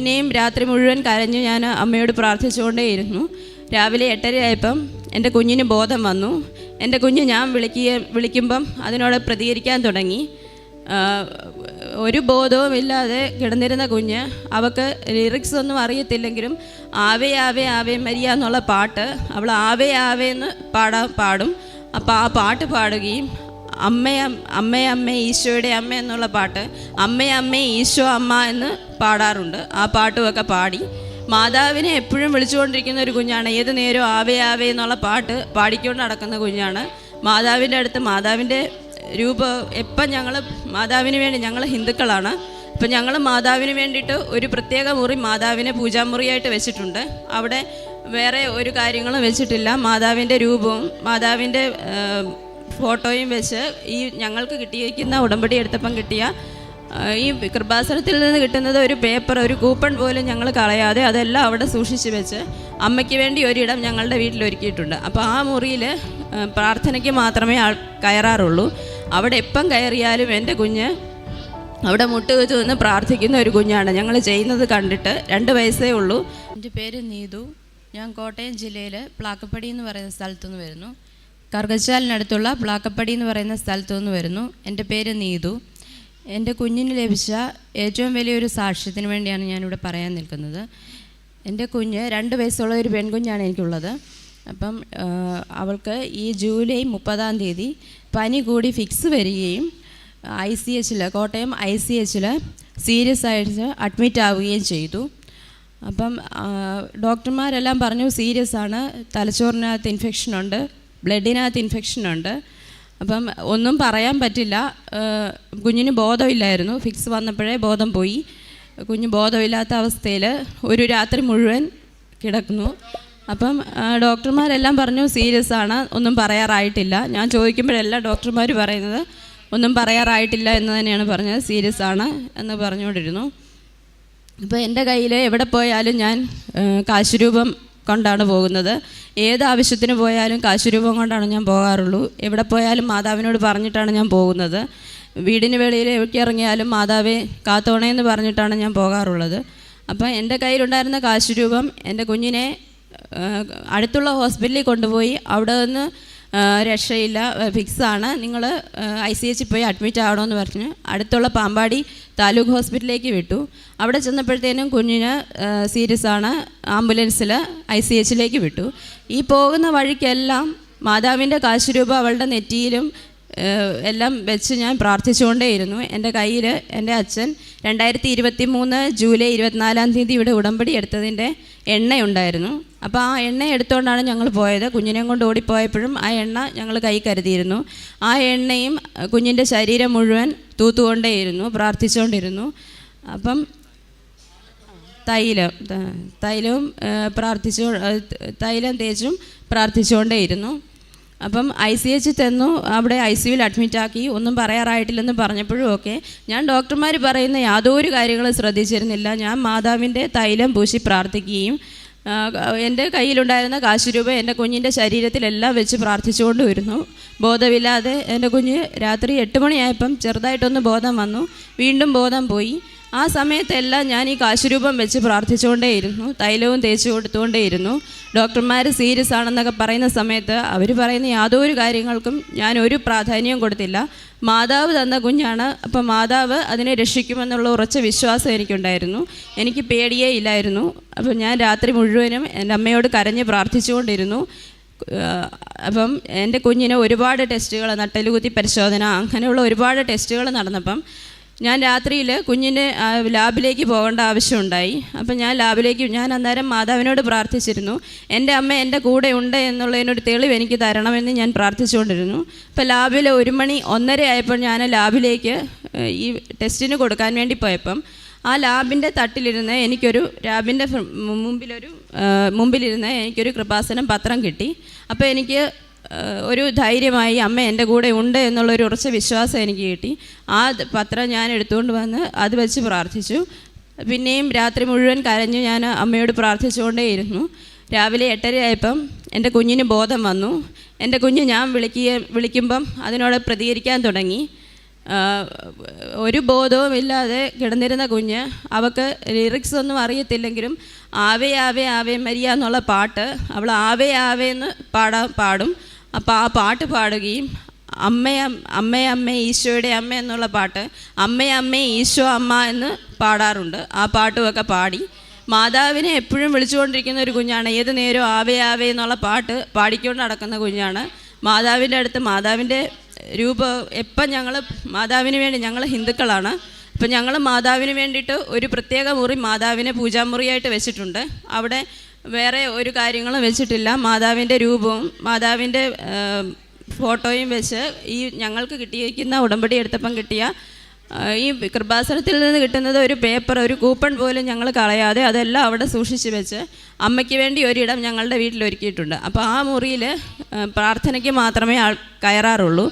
പിന്നെയും രാത്രി മുഴുവൻ കരഞ്ഞു ഞാൻ അമ്മയോട് പ്രാർത്ഥിച്ചുകൊണ്ടേയിരുന്നു. രാവിലെ എട്ടരയായപ്പം എന്റെ കുഞ്ഞിന് ബോധം വന്നു. എന്റെ കുഞ്ഞ് ഞാൻ വിളിക്കുക വിളിക്കുമ്പം അതിനോട് പ്രതികരിക്കാൻ തുടങ്ങി. ഒരു ബോധവും ഇല്ലാതെ കിടന്നിരുന്ന കുഞ്ഞ് അവൾക്ക് ലിറിക്സ് ഒന്നും അറിയത്തില്ലെങ്കിലും ആവേ ആവേ ആവേ മരിയ എന്നുള്ള പാട്ട് അവൾ ആവേ ആവേ എന്ന് പാടാ പാടും. അപ്പോൾ ആ പാട്ട് പാടുകയും അമ്മയ അമ്മേ അമ്മേ ഈശോയുടെ അമ്മ എന്നുള്ള പാട്ട് അമ്മേ അമ്മേ ഈശോ അമ്മ എന്ന് പാടാറുണ്ട്. ആ പാട്ടുമൊക്കെ പാടി. മാതാവിനെ എപ്പോഴും വിളിച്ചുകൊണ്ടിരിക്കുന്ന ഒരു കുഞ്ഞാണ്. ഏത് നേരവും ആവേ ആവേ എന്നുള്ള പാട്ട് പാടിക്കൊണ്ട് നടക്കുന്ന കുഞ്ഞാണ്. മാതാവിന്റെ അടുത്ത് മാതാവിന്റെ രൂപം എപ്പം ഞങ്ങൾ മാതാവിന് വേണ്ടി ഞങ്ങൾ ഹിന്ദുക്കളാണ്. അപ്പം ഞങ്ങൾ മാതാവിന് വേണ്ടിയിട്ട് ഒരു പ്രത്യേക മുറി മാതാവിനെ പൂജാമുറിയായിട്ട് വെച്ചിട്ടുണ്ട്. അവിടെ വേറെ ഒരു കാര്യങ്ങളും വെച്ചിട്ടില്ല. മാതാവിന്റെ രൂപവും മാതാവിന്റെ ഫോട്ടോയും വെച്ച് ഈ ഞങ്ങൾക്ക് കിട്ടിയിരിക്കുന്ന ഉടമ്പടി എടുത്തപ്പം കിട്ടിയ ഈ കൃപാസനത്തിൽ നിന്ന് കിട്ടുന്നത് ഒരു പേപ്പർ ഒരു കൂപ്പൺ പോലും ഞങ്ങൾ കളയാതെ അതെല്ലാം അവിടെ സൂക്ഷിച്ച് വെച്ച് അമ്മയ്ക്ക് വേണ്ടി ഒരിടം ഞങ്ങളുടെ വീട്ടിൽ ഒരുക്കിയിട്ടുണ്ട്. അപ്പോൾ ആ മുറിയിൽ പ്രാർത്ഥനയ്ക്ക് മാത്രമേ ആൾ കയറാറുള്ളൂ. അവിടെ എപ്പം കയറിയാലും എന്റെ കുഞ്ഞ് അവിടെ മുട്ടുവെച്ച് നിന്ന് പ്രാർത്ഥിക്കുന്ന ഒരു കുഞ്ഞാണ്. ഞങ്ങൾ ചെയ്യുന്നത് കണ്ടിട്ട് രണ്ട് വയസ്സേ ഉള്ളൂ. എന്റെ പേര് നീതു. ഞാൻ കോട്ടയം ജില്ലയിൽ പ്ലാക്കപ്പടി എന്ന് പറയുന്ന സ്ഥലത്തുനിന്ന് വരുന്നു. കർഗച്ചാലിനടുത്തുള്ള ബ്ലാക്കപ്പടി എന്ന് പറയുന്ന സ്ഥലത്തു നിന്ന് വരുന്നു. എന്റെ പേര് നീതു. എന്റെ കുഞ്ഞിന് ലഭിച്ച ഏറ്റവും വലിയൊരു സാക്ഷ്യത്തിന് വേണ്ടിയാണ് ഞാനിവിടെ പറയാൻ നിൽക്കുന്നത്. എന്റെ കുഞ്ഞ് രണ്ട് വയസ്സുള്ള ഒരു പെൺകുഞ്ഞാണ് എനിക്കുള്ളത്. അപ്പം അവൾക്ക് ഈ ജൂലൈ മുപ്പതാം തീയതി പനി കൂടി ഫിക്സ് വരികയും ഐ സി എച്ചിൽ കോട്ടയം ഐ സി എച്ചിൽ സീരിയസ് ആയിട്ട് അഡ്മിറ്റ് ആവുകയും ചെയ്തു. അപ്പം ഡോക്ടർമാരെല്ലാം പറഞ്ഞു സീരിയസ് ആണ് തലച്ചോറിനകത്ത് ഇൻഫെക്ഷൻ ഉണ്ട്. ബ്ലഡിനകത്ത് ഇൻഫെക്ഷൻ ഉണ്ട്. അപ്പം ഒന്നും പറയാൻ പറ്റില്ല. കുഞ്ഞിന് ബോധമില്ലായിരുന്നു. ഫിക്സ് വന്നപ്പോഴേ ബോധം പോയി. കുഞ്ഞ് ബോധമില്ലാത്ത അവസ്ഥയിൽ ഒരു രാത്രി മുഴുവൻ കിടക്കുന്നു. അപ്പം ഡോക്ടർമാരെല്ലാം പറഞ്ഞു സീരിയസ് ആണ്. ഒന്നും പറയാറായിട്ടില്ല. ഞാൻ ചോദിക്കുമ്പോഴെല്ലാം ഡോക്ടർമാർ പറയുന്നത് ഒന്നും പറയാറായിട്ടില്ല എന്ന് തന്നെയാണ് പറഞ്ഞത്. സീരിയസ് ആണ്. എന്ന് പറഞ്ഞുകൊണ്ടിരുന്നു. അപ്പോൾ എന്റെ കയ്യിൽ എവിടെ പോയാലും ഞാൻ കാശുരൂപം കൊണ്ടാണ് പോകുന്നത്. ഏത് ആവശ്യത്തിന് പോയാലും കാശുരൂപം കൊണ്ടാണ് ഞാൻ പോകാറുള്ളൂ. എവിടെ പോയാലും മാതാവിനോട് പറഞ്ഞിട്ടാണ് ഞാൻ പോകുന്നത്. വീടിന് വെളിയിൽ എവിടെ ഇറങ്ങിയാലും മാതാവെ കാത്തോണേ എന്ന് പറഞ്ഞിട്ടാണ് ഞാൻ പോകാറുള്ളത്. അപ്പോൾ എന്റെ കയ്യിലുണ്ടായിരുന്ന കാശുരൂപം എന്റെ കുഞ്ഞിനെ അടുത്തുള്ള ഹോസ്പിറ്റലിൽ കൊണ്ടുപോയി അവിടെ നിന്ന് രക്ഷയില്ല ഫിക്സാണ് നിങ്ങൾ ഐ സി എച്ചിൽ പോയി അഡ്മിറ്റ് ആവണമെന്ന് പറഞ്ഞ് അടുത്തുള്ള പാമ്പാടി താലൂക്ക് ഹോസ്പിറ്റലിലേക്ക് വിട്ടു. അവിടെ ചെന്നപ്പോഴത്തേനും കുഞ്ഞിന് സീരിയസ് ആണ് ആംബുലൻസിൽ ഐ സി എച്ചിലേക്ക് വിട്ടു. ഈ പോകുന്ന വഴിക്കെല്ലാം മാതാവിന്റെ കാശുരൂപ അവളുടെ നെറ്റിയിലും എല്ലാം വെച്ച് ഞാൻ പ്രാർത്ഥിച്ചുകൊണ്ടേയിരുന്നു. എന്റെ കയ്യിൽ എന്റെ അച്ഛൻ രണ്ടായിരത്തി ഇരുപത്തി മൂന്ന് ജൂലൈ ഇരുപത്തിനാലാം തീയതി ഇവിടെ ഉടമ്പടി എടുത്തതിന്റെ എണ്ണയുണ്ടായിരുന്നു. അപ്പോൾ ആ എണ്ണ എടുത്തുകൊണ്ടാണ് ഞങ്ങൾ പോയത്. കുഞ്ഞിനെയും കൊണ്ട് ഓടിപ്പോയപ്പോഴും ആ എണ്ണ ഞങ്ങൾ കൈ കരുതിയിരുന്നു. ആ എണ്ണയും കുഞ്ഞിന്റെ ശരീരം മുഴുവൻ തൂത്തുകൊണ്ടേയിരുന്നു പ്രാർത്ഥിച്ചുകൊണ്ടിരുന്നു അപ്പം തൈലം തൈലവും പ്രാർത്ഥിച്ചു തൈലം തേച്ചും പ്രാർത്ഥിച്ചുകൊണ്ടേയിരുന്നു അപ്പം ഐ സി എച്ച് തന്നു. അവിടെ ഐ സിയുയിൽ അഡ്മിറ്റാക്കി ഒന്നും പറയാറായിട്ടില്ലെന്ന് പറഞ്ഞപ്പോഴും ഒക്കെ ഞാൻ ഡോക്ടർമാർ പറയുന്ന യാതൊരു കാര്യങ്ങളും ശ്രദ്ധിച്ചിരുന്നില്ല. ഞാൻ മാതാവിന്റെ തൈലം പൂശി പ്രാർത്ഥിക്കുകയും എന്റെ കയ്യിലുണ്ടായിരുന്ന കാശുരൂപ എന്റെ കുഞ്ഞിന്റെ ശരീരത്തിലെല്ലാം വെച്ച് പ്രാർത്ഥിച്ചുകൊണ്ട് വരുന്നു. ബോധമില്ലാതെ എന്റെ കുഞ്ഞ് രാത്രി എട്ട് മണിയായപ്പം ചെറുതായിട്ടൊന്ന് ബോധം വന്നു. വീണ്ടും ബോധം പോയി. ആ സമയത്തെല്ലാം ഞാൻ ഈ കാശുരൂപം വെച്ച് പ്രാർത്ഥിച്ചുകൊണ്ടേയിരുന്നു. തൈലവും തേച്ച് കൊടുത്തുകൊണ്ടേയിരുന്നു. ഡോക്ടർമാർ സീരിയസ് ആണെന്നൊക്കെ പറയുന്ന സമയത്ത് അവർ പറയുന്ന യാതൊരു കാര്യങ്ങൾക്കും ഞാൻ ഒരു പ്രാധാന്യവും കൊടുത്തില്ല. മാതാവ് തന്ന കുഞ്ഞാണ്. അപ്പം മാതാവ് അതിനെ രക്ഷിക്കുമെന്നുള്ള ഉറച്ച വിശ്വാസം എനിക്കുണ്ടായിരുന്നു. എനിക്ക് പേടിയേ ഇല്ലായിരുന്നു. അപ്പം ഞാൻ രാത്രി മുഴുവനും എന്റെ അമ്മയോട് കരഞ്ഞ് പ്രാർത്ഥിച്ചുകൊണ്ടിരുന്നു. അപ്പം എന്റെ കുഞ്ഞിന് ഒരുപാട് ടെസ്റ്റുകൾ നട്ടലുകുത്തി പരിശോധന അങ്ങനെയുള്ള ഒരുപാട് ടെസ്റ്റുകൾ നടന്നപ്പം ഞാൻ രാത്രിയിൽ കുഞ്ഞിന്റെ ലാബിലേക്ക് പോകേണ്ട ആവശ്യമുണ്ടായി. അപ്പം ഞാൻ ലാബിലേക്ക് ഞാൻ അന്നേരം മാതാവിനോട് പ്രാർത്ഥിച്ചിരുന്നു. എന്റെ അമ്മ എന്റെ കൂടെ ഉണ്ട് എന്നുള്ളതിനൊരു തെളിവ് എനിക്ക് തരണമെന്ന് ഞാൻ പ്രാർത്ഥിച്ചുകൊണ്ടിരുന്നു. അപ്പോൾ ലാബിൽ ഒരു മണി ഒന്നര ആയപ്പോൾ ഞാൻ ലാബിലേക്ക് ഈ ടെസ്റ്റിന് കൊടുക്കാൻ വേണ്ടി പോയപ്പം ആ ലാബിന്റെ തട്ടിലിരുന്ന് എനിക്കൊരു ലാബിന്റെ മുമ്പിലൊരു മുമ്പിലിരുന്ന് എനിക്കൊരു കൃപാസനം പത്രം കിട്ടി. അപ്പോൾ എനിക്ക് ഒരു ധൈര്യമായി അമ്മ എന്റെ കൂടെ ഉണ്ട് എന്നുള്ളൊരു ഉറച്ച വിശ്വാസം എനിക്ക് കിട്ടി. ആ പത്രം ഞാൻ എടുത്തുകൊണ്ട് വന്ന് അത് വെച്ച് പ്രാർത്ഥിച്ചു. പിന്നെയും രാത്രി മുഴുവൻ കരഞ്ഞു ഞാൻ അമ്മയോട് പ്രാർത്ഥിച്ചുകൊണ്ടേയിരുന്നു. രാവിലെ എട്ടരയായപ്പം എന്റെ കുഞ്ഞിന് ബോധം വന്നു. എന്റെ കുഞ്ഞ് ഞാൻ വിളിക്കുക വിളിക്കുമ്പം അതിനോട് പ്രതികരിക്കാൻ തുടങ്ങി. ഒരു ബോധവും ഇല്ലാതെ കിടന്നിരുന്ന കുഞ്ഞ് അവൾക്ക് ലിറിക്സ് ഒന്നും അറിയത്തില്ലെങ്കിലും ആവേ ആവേ ആവേ മരിയ എന്നുള്ള പാട്ട് അവൾ ആവേ ആവേ എന്ന് പാടാ പാടും. അപ്പോൾ ആ പാട്ട് പാടുകയും അമ്മയ അമ്മേ അമ്മേ ഈശോയുടെ അമ്മ എന്നുള്ള പാട്ട് അമ്മയമ്മേ അമ്മേ ഈശോ അമ്മ എന്ന് പാടാറുണ്ട്. ആ പാട്ടുമൊക്കെ പാടി. മാതാവിനെ എപ്പോഴും വിളിച്ചുകൊണ്ടിരിക്കുന്ന ഒരു കുഞ്ഞാണ്. ഏത് നേരവും ആവേ ആവേ എന്നുള്ള പാട്ട് പാടിക്കൊണ്ട് നടക്കുന്ന കുഞ്ഞാണ്. മാതാവിന്റെ അടുത്ത് മാതാവിന്റെ രൂപം എപ്പം ഞങ്ങൾ മാതാവിന് വേണ്ടി ഞങ്ങൾ ഹിന്ദുക്കളാണ്. അപ്പം ഞങ്ങൾ മാതാവിന് വേണ്ടിയിട്ട് ഒരു പ്രത്യേക മുറി മാതാവിനെ പൂജാമുറിയായിട്ട് വെച്ചിട്ടുണ്ട്. അവിടെ വേറെ ഒരു കാര്യങ്ങളും വെച്ചിട്ടില്ല. മാതാവിന്റെ രൂപവും മാതാവിന്റെ ഫോട്ടോയും വെച്ച് ഈ ഞങ്ങൾക്ക് കിട്ടിയിരിക്കുന്ന ഉടമ്പടി എടുത്തപ്പം കിട്ടിയ ഈ കൃപാസനത്തിൽ നിന്ന് കിട്ടുന്നത് ഒരു പേപ്പർ ഒരു കൂപ്പൺ പോലും ഞങ്ങൾ കളയാതെ അതെല്ലാം അവിടെ സൂക്ഷിച്ച് വെച്ച് അമ്മയ്ക്ക് വേണ്ടി ഒരിടം ഞങ്ങളുടെ വീട്ടിൽ ഒരുക്കിയിട്ടുണ്ട്. അപ്പോൾ ആ മുറിയിൽ പ്രാർത്ഥനയ്ക്ക് മാത്രമേ ആൾ കയറാറുള്ളൂ.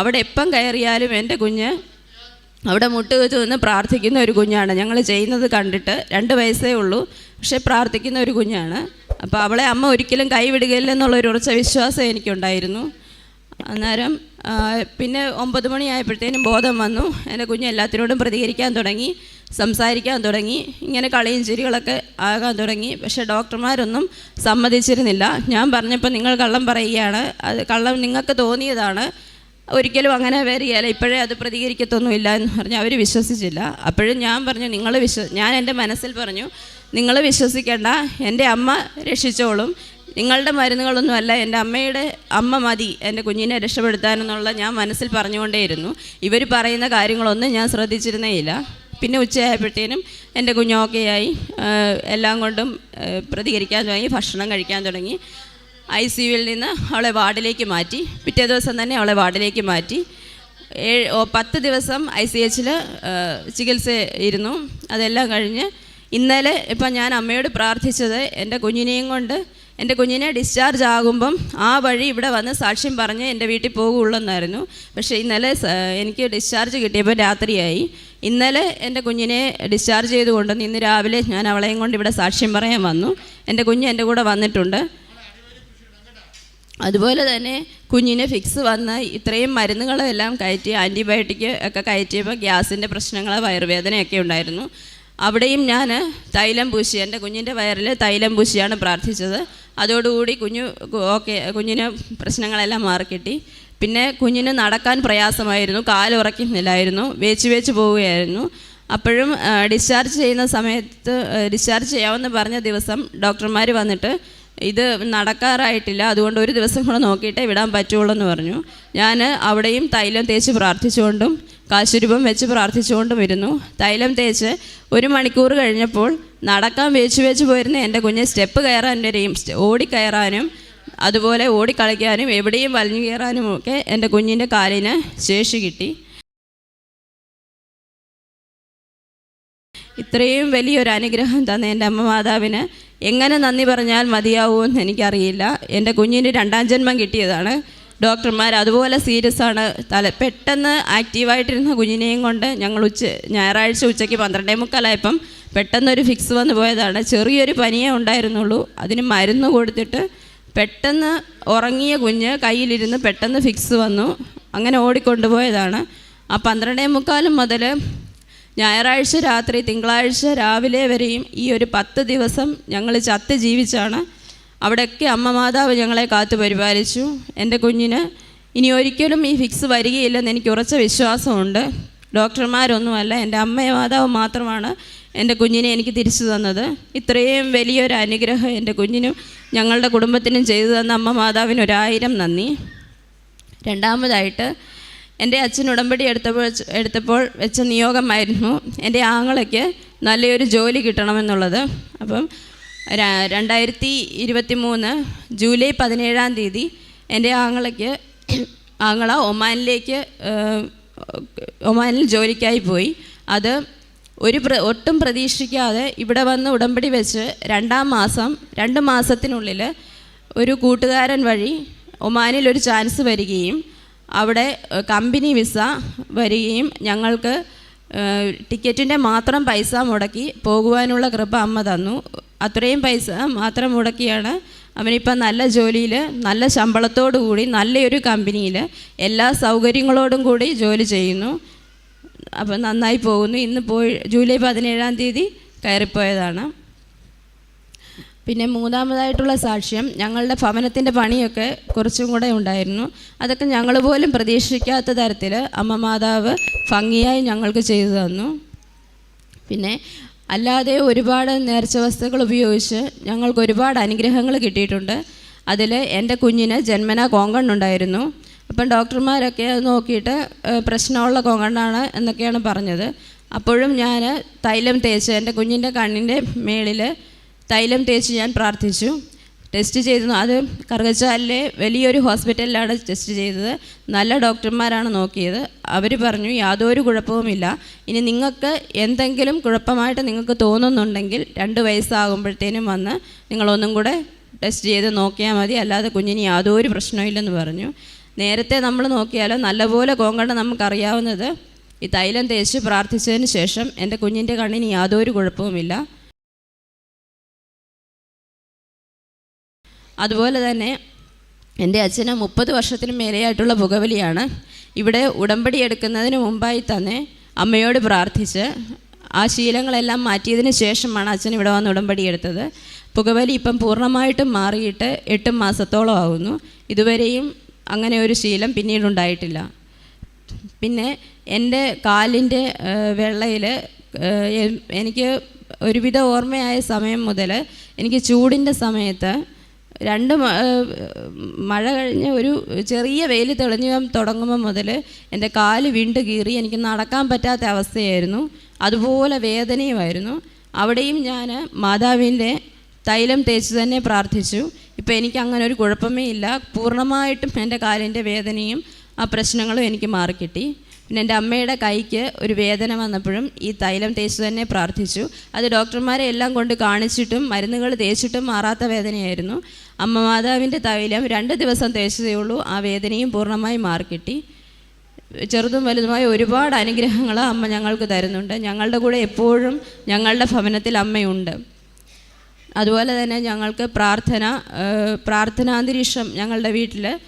അവിടെ എപ്പം കയറിയാലും എന്റെ കുഞ്ഞ് അവിടെ മുട്ടുകുത്ത് നിന്ന് പ്രാർത്ഥിക്കുന്ന ഒരു കുഞ്ഞാണ്. ഞങ്ങൾ ചെയ്യുന്നത് കണ്ടിട്ട് രണ്ട് വയസ്സേ ഉള്ളൂ. പക്ഷേ പ്രാർത്ഥിക്കുന്ന ഒരു കുഞ്ഞാണ്. അപ്പോൾ അവളെ അമ്മ ഒരിക്കലും കൈവിടുകയില്ലെന്നുള്ളൊരു ഉറച്ച വിശ്വാസം എനിക്കുണ്ടായിരുന്നു. അന്നേരം പിന്നെ ഒമ്പത് മണിയായപ്പോഴത്തേനും ബോധം വന്നു. എന്റെ കുഞ്ഞ് എല്ലാത്തിനോടും പ്രതികരിക്കാൻ തുടങ്ങി സംസാരിക്കാൻ തുടങ്ങി ഇങ്ങനെ കളിയും ചിരികളൊക്കെ ആകാൻ തുടങ്ങി. പക്ഷേ ഡോക്ടർമാരൊന്നും സമ്മതിച്ചിരുന്നില്ല. ഞാൻ പറഞ്ഞപ്പോൾ നിങ്ങൾ കള്ളം പറയുകയാണ്. അത് കള്ളം നിങ്ങൾക്ക് തോന്നിയതാണ്. ഒരിക്കലും അങ്ങനെ വരികയില്ല. ഇപ്പോഴേ അത് പ്രതികരിക്കത്തൊന്നുമില്ല എന്ന് പറഞ്ഞ് അവർ വിശ്വസിച്ചില്ല. അപ്പോഴും ഞാൻ പറഞ്ഞു നിങ്ങൾ വിശ്വ ഞാൻ എന്റെ മനസ്സിൽ പറഞ്ഞു നിങ്ങൾ വിശ്വസിക്കേണ്ട എന്റെ അമ്മ രക്ഷിച്ചോളും. നിങ്ങളുടെ മരുന്നുകളൊന്നുമല്ല എന്റെ അമ്മയുടെ അമ്മ മതി എന്റെ കുഞ്ഞിനെ രക്ഷപ്പെടുത്താനെന്നുള്ള ഞാൻ മനസ്സിൽ പറഞ്ഞുകൊണ്ടേയിരുന്നു. ഇവർ പറയുന്ന കാര്യങ്ങളൊന്നും ഞാൻ ശ്രദ്ധിച്ചിരുന്നേയില്ല പിന്നെ ഉച്ചയായപ്പോഴത്തേനും എന്റെ കുഞ്ഞോക്കെയായി എല്ലാം കൊണ്ടും പ്രതികരിക്കാൻ തുടങ്ങി ഭക്ഷണം കഴിക്കാൻ തുടങ്ങി. ഐ സി യുവിൽ നിന്ന് അവളെ വാർഡിലേക്ക് മാറ്റി. പിറ്റേ ദിവസം തന്നെ അവളെ വാർഡിലേക്ക് മാറ്റി. ഏഴ് പത്ത് ദിവസം ഐ സി എച്ചിൽ ചികിത്സ ഇരുന്നു. അതെല്ലാം കഴിഞ്ഞ് ഇന്നലെ ഇപ്പം ഞാൻ അമ്മയോട് പ്രാർത്ഥിച്ചത് എന്റെ കുഞ്ഞിനെയും കൊണ്ട് എന്റെ കുഞ്ഞിനെ ഡിസ്ചാർജ് ആകുമ്പം ആ വഴി ഇവിടെ വന്ന് സാക്ഷ്യം പറഞ്ഞ് എന്റെ വീട്ടിൽ പോകുള്ളെന്നായിരുന്നു പക്ഷേ ഇന്നലെ എനിക്ക് ഡിസ്ചാർജ് കിട്ടിയപ്പോൾ രാത്രിയായി. ഇന്നലെ എന്റെ കുഞ്ഞിനെ ഡിസ്ചാർജ് ചെയ്തുകൊണ്ട് ഇന്ന് രാവിലെ ഞാൻ അവളെയും കൊണ്ട് ഇവിടെ സാക്ഷ്യം പറയാൻ വന്നു. എന്റെ കുഞ്ഞ് എന്റെ കൂടെ വന്നിട്ടുണ്ട്. അതുപോലെ തന്നെ കുഞ്ഞിന് ഫിക്സ് വന്ന് ഇത്രയും മരുന്നുകളെല്ലാം കയറ്റി ആന്റിബയോട്ടിക് ഒക്കെ കയറ്റിയപ്പോൾ ഗ്യാസിന്റെ പ്രശ്നങ്ങൾ വയറുവേദനയൊക്കെ ഉണ്ടായിരുന്നു. അവിടെയും ഞാൻ തൈലം പൂശി. എന്റെ കുഞ്ഞിന്റെ വയറിൽ തൈലം പൂശിയാണ് പ്രാർത്ഥിച്ചത്. അതോടുകൂടി കുഞ്ഞു ഓക്കെ കുഞ്ഞിന് പ്രശ്നങ്ങളെല്ലാം മാറിക്കിട്ടി. പിന്നെ കുഞ്ഞിന് നടക്കാൻ പ്രയാസമായിരുന്നു. കാലുറക്കുന്നില്ലായിരുന്നു വേച്ച് വേച്ച് പോവുകയായിരുന്നു. അപ്പോഴും ഡിസ്ചാർജ് ചെയ്യുന്ന സമയത്ത് ഡിസ്ചാർജ് ചെയ്യാമെന്ന് പറഞ്ഞ ദിവസം ഡോക്ടർമാർ വന്നിട്ട് ഇത് നടക്കാറായിട്ടില്ല. അതുകൊണ്ട് ഒരു ദിവസം കൂടെ നോക്കിയിട്ടേ വിടാൻ പറ്റുള്ളൂ എന്ന് പറഞ്ഞു. ഞാൻ അവിടെയും തൈലം തേച്ച് പ്രാർത്ഥിച്ചുകൊണ്ടും കാശുരൂപം വെച്ച് പ്രാർത്ഥിച്ചുകൊണ്ടും ഇരുന്നു. തൈലം തേച്ച് ഒരു മണിക്കൂർ കഴിഞ്ഞപ്പോൾ നടക്കാൻ വേച്ച് വേച്ച് പോയിരുന്ന എന്റെ കുഞ്ഞ് സ്റ്റെപ്പ് കയറാൻ വരെയും ഓടിക്കയറാനും അതുപോലെ ഓടിക്കളിക്കാനും എവിടെയും വലിഞ്ഞു കയറാനും ഒക്കെ എന്റെ കുഞ്ഞിന്റെ കാലിന് ശേഷി കിട്ടി. ഇത്രയും വലിയൊരു അനുഗ്രഹം തന്ന എന്റെ അമ്മ മാതാവിന്. എങ്ങനെ നന്ദി പറഞ്ഞാൽ മതിയാവുമെന്ന് എനിക്കറിയില്ല. എന്റെ കുഞ്ഞിന് രണ്ടാം ജന്മം കിട്ടിയതാണ്. ഡോക്ടർമാർ അതുപോലെ സീരിയസ് ആണ്. തല പെട്ടെന്ന് ആക്റ്റീവായിട്ടിരുന്ന കുഞ്ഞിനെയും കൊണ്ട് ഞങ്ങൾ ഉച്ച ഞായറാഴ്ച ഉച്ചയ്ക്ക് പന്ത്രണ്ടേ മുക്കാലായപ്പം പെട്ടെന്നൊരു ഫിക്സ് വന്നു പോയതാണ്. ചെറിയൊരു പനിയേ ഉണ്ടായിരുന്നുള്ളൂ. അതിന് മരുന്ന് കൊടുത്തിട്ട് പെട്ടെന്ന് ഉറങ്ങിയ കുഞ്ഞ് കയ്യിലിരുന്ന് പെട്ടെന്ന് ഫിക്സ് വന്നു. അങ്ങനെ ഓടിക്കൊണ്ടുപോയതാണ്. ആ പന്ത്രണ്ടേ മുക്കാലും മുതൽ ഞായറാഴ്ച രാത്രി തിങ്കളാഴ്ച രാവിലെ വരെയും ഈ ഒരു പത്ത് ദിവസം ഞങ്ങൾ ചത്ത് ജീവിച്ചാണ്. അവിടെയൊക്കെ അമ്മ മാതാവ് ഞങ്ങളെ കാത്തു പരിപാലിച്ചു. എന്റെ കുഞ്ഞിന് ഇനി ഒരിക്കലും ഈ ഫിക്സ് വരികയില്ലെന്ന് എനിക്ക് ഉറച്ച വിശ്വാസമുണ്ട്. ഡോക്ടർമാരൊന്നുമല്ല എന്റെ അമ്മയെ മാതാവ് മാത്രമാണ് എന്റെ കുഞ്ഞിനെ എനിക്ക് തിരിച്ചു തന്നത്. ഇത്രയും വലിയൊരു അനുഗ്രഹം എന്റെ കുഞ്ഞിനും ഞങ്ങളുടെ കുടുംബത്തിനും ചെയ്തു തന്ന അമ്മ മാതാവിന് ഒരായിരം നന്ദി. രണ്ടാമതായിട്ട് എന്റെ അച്ഛൻ ഉടമ്പടി എടുത്തപ്പോൾ എടുത്തപ്പോൾ വെച്ച നിയോഗമായിരുന്നു. എന്റെ ആങ്ങളയ്ക്ക് നല്ലൊരു ജോലി കിട്ടണമെന്നുള്ളത്. അപ്പം രണ്ടായിരത്തി ഇരുപത്തി മൂന്ന് ജൂലൈ പതിനേഴാം തീയതി എന്റെ ആങ്ങളയ്ക്ക് ആങ്ങള ഒമാനിലേക്ക് ഒമാനിൽ ജോലിക്കായി പോയി. അത് ഒരു പ്ര ഒട്ടും പ്രതീക്ഷിക്കാതെ ഇവിടെ വന്ന് ഉടമ്പടി വെച്ച് രണ്ടാം മാസം രണ്ട് മാസത്തിനുള്ളിൽ ഒരു കൂട്ടുകാരൻ വഴി ഒമാനിൽ ഒരു ചാൻസ് വരികയും അവിടെ കമ്പനി വിസ വരികയും ഞങ്ങൾക്ക് ടിക്കറ്റിന്റെ മാത്രം പൈസ മുടക്കി പോകുവാനുള്ള കൃപ അമ്മ തന്നു. അത്രയും പൈസ മാത്രം മുടക്കിയാണ് അവനിപ്പം നല്ല ജോലിയിൽ നല്ല ശമ്പളത്തോടു കൂടി നല്ലൊരു കമ്പനിയിൽ എല്ലാ സൗകര്യങ്ങളോടും കൂടി ജോലി ചെയ്യുന്നു. അപ്പം നന്നായി പോകുന്നു. ഇന്ന് പോയി ജൂലൈ പതിനേഴാം തീയതി കയറിപ്പോയതാണ്. പിന്നെ മൂന്നാമതായിട്ടുള്ള സാക്ഷ്യം ഞങ്ങളുടെ ഭവനത്തിന്റെ പണിയൊക്കെ കുറച്ചും കൂടെ ഉണ്ടായിരുന്നു. അതൊക്കെ ഞങ്ങൾ പോലും പ്രതീക്ഷിക്കാത്ത തരത്തിൽ അമ്മ മാതാവ് ഭംഗിയായി ഞങ്ങൾക്ക് ചെയ്തു തന്നു. പിന്നെ അല്ലാതെ ഒരുപാട് നേർച്ച വസ്തുക്കൾ ഉപയോഗിച്ച് ഞങ്ങൾക്ക് ഒരുപാട് അനുഗ്രഹങ്ങൾ കിട്ടിയിട്ടുണ്ട്. അതിൽ എന്റെ കുഞ്ഞിന് ജന്മന കോങ്കണ്ണുണ്ടായിരുന്നു അപ്പം ഡോക്ടർമാരൊക്കെ അത് നോക്കിയിട്ട് പ്രശ്നമുള്ള കോങ്കണ്ണാണ് എന്നൊക്കെയാണ് പറഞ്ഞത്. അപ്പോഴും ഞാൻ തൈലം തേച്ച് എന്റെ കുഞ്ഞിന്റെ കണ്ണിന്റെ മേളിൽ തൈലം തേച്ച് ഞാൻ പ്രാർത്ഥിച്ചു. ടെസ്റ്റ് ചെയ്തു അത് കറുകച്ചാലിലെ വലിയൊരു ഹോസ്പിറ്റലിലാണ് ടെസ്റ്റ് ചെയ്തത്. നല്ല ഡോക്ടർമാരാണ് നോക്കിയത്. അവർ പറഞ്ഞു യാതൊരു കുഴപ്പവുമില്ല. ഇനി നിങ്ങൾക്ക് എന്തെങ്കിലും കുഴപ്പമായിട്ട് നിങ്ങൾക്ക് തോന്നുന്നുണ്ടെങ്കിൽ രണ്ട് വയസ്സാകുമ്പോഴത്തേനും വന്ന് നിങ്ങളൊന്നും കൂടെ ടെസ്റ്റ് ചെയ്ത് നോക്കിയാൽ മതി. അല്ലാതെ കുഞ്ഞിന് യാതൊരു പ്രശ്നമില്ലെന്ന് പറഞ്ഞു. നേരത്തെ നമ്മൾ നോക്കിയാലോ നല്ലപോലെ കോങ്കണ്ട നമുക്കറിയാവുന്നത് ഈ തൈലം തേച്ച് പ്രാർത്ഥിച്ചതിന് ശേഷം എന്റെ കുഞ്ഞിന്റെ കണ്ണിന് യാതൊരു കുഴപ്പവുമില്ല. അതുപോലെ തന്നെ എന്റെ അച്ഛന് മുപ്പത് വർഷത്തിന് മേലെയായിട്ടുള്ള പുകവലിയാണ്. ഇവിടെ ഉടമ്പടി എടുക്കുന്നതിന് മുമ്പായി തന്നെ അമ്മയോട് പ്രാർത്ഥിച്ച് ആ ശീലങ്ങളെല്ലാം മാറ്റിയതിന് ശേഷമാണ് അച്ഛൻ ഇവിടെ വന്ന് ഉടമ്പടി എടുത്തത്. പുകവലി ഇപ്പം പൂർണമായിട്ടും മാറിയിട്ട് എട്ട് മാസത്തോളം ആകുന്നു ഇതുവരെയും അങ്ങനെ ഒരു ശീലം പിന്നീടുണ്ടായിട്ടില്ല പിന്നെ എന്റെ കാലിന്റെ വെള്ളയിൽ എനിക്ക് ഒരുവിധ ഓർമ്മയായ സമയം മുതൽ എനിക്ക് ചൂടിന്റെ സമയത്ത് രണ്ട് മഴ കഴിഞ്ഞ് ഒരു ചെറിയ വെയിൽ തെളിഞ്ഞു തുടങ്ങുമ്പോൾ മുതൽ എന്റെ കാൽ വീണ്ട് കീറി എനിക്ക് നടക്കാൻ പറ്റാത്ത അവസ്ഥയായിരുന്നു. അതുപോലെ വേദനയുമായിരുന്നു. അവിടെയും ഞാൻ മാതാവിന്റെ തൈലം തേച്ച് തന്നെ പ്രാർത്ഥിച്ചു. ഇപ്പോൾ എനിക്ക് അങ്ങനെ ഒരു കുഴപ്പമേ ഇല്ല. പൂർണമായിട്ടും എന്റെ കാലിന്റെ വേദനയും ആ പ്രശ്നങ്ങളും എനിക്ക് മാറിക്കിട്ടി. പിന്നെ എന്റെ അമ്മയുടെ കൈക്ക് ഒരു വേദന വന്നപ്പോഴും ഈ തൈലം തേച്ച് തന്നെ പ്രാർത്ഥിച്ചു. അത് ഡോക്ടർമാരെ എല്ലാം കൊണ്ട് കാണിച്ചിട്ടും മരുന്നുകൾ തേച്ചിട്ടും മാറാത്ത വേദനയായിരുന്നു. അമ്മ മാതാവിന്റെ തൈലം രണ്ട് ദിവസം തേച്ചതേ ഉള്ളൂ. ആ വേദനയും പൂർണമായി മാറിക്കിട്ടി. ചെറുതും വലുതുമായ ഒരുപാട് അനുഗ്രഹങ്ങൾ അമ്മ ഞങ്ങൾക്ക് തരുന്നുണ്ട്. ഞങ്ങളുടെ കൂടെ എപ്പോഴും ഞങ്ങളുടെ ഭവനത്തിൽ അമ്മയുണ്ട്. അതുപോലെ തന്നെ ഞങ്ങൾക്ക് പ്രാർത്ഥന പ്രാർത്ഥനാന്തരീക്ഷം ഞങ്ങളുടെ വീട്ടിൽ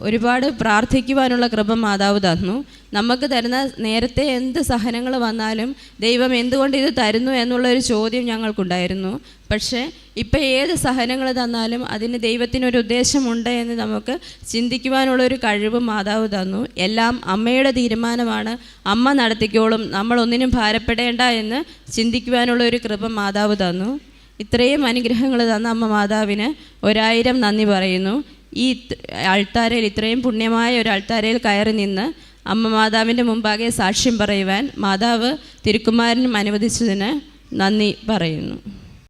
ഒരുപാട് പ്രാർത്ഥിക്കുവാനുള്ള കൃപ മാതാവ് തന്നു. നമുക്ക് തരുന്ന നേരത്തെ എന്ത് സഹനങ്ങൾ വന്നാലും ദൈവം എന്തുകൊണ്ട് ഇത് തരുന്നു എന്നുള്ളൊരു ചോദ്യം ഞങ്ങൾക്കുണ്ടായിരുന്നു. പക്ഷേ ഇപ്പം ഏത് സഹനങ്ങൾ തന്നാലും അതിന് ദൈവത്തിനൊരു ഉദ്ദേശമുണ്ട് എന്ന് നമുക്ക് ചിന്തിക്കുവാനുള്ളൊരു കഴിവ് മാതാവ് തന്നു. എല്ലാം അമ്മയുടെ തീരുമാനമാണ്. അമ്മ നടത്തിക്കോളും. നമ്മളൊന്നിനും ഭാരപ്പെടേണ്ട എന്ന് ചിന്തിക്കുവാനുള്ളൊരു കൃപ മാതാവ് തന്നു. ഇത്രയും അനുഗ്രഹങ്ങൾ തന്ന അമ്മ മാതാവിന് ഒരായിരം നന്ദി പറയുന്നു. ഈ അൾത്താരയിൽ ഇത്രയും പുണ്യമായ ഒരു അൾത്താരയിൽ കയറി നിന്ന് അമ്മ മാതാവിന്റെ മുമ്പാകെ സാക്ഷ്യം പറയുവാൻ മാതാവ് തിരുക്കുമാരനും അനുവദിച്ചതിന് നന്ദി പറയുന്നു.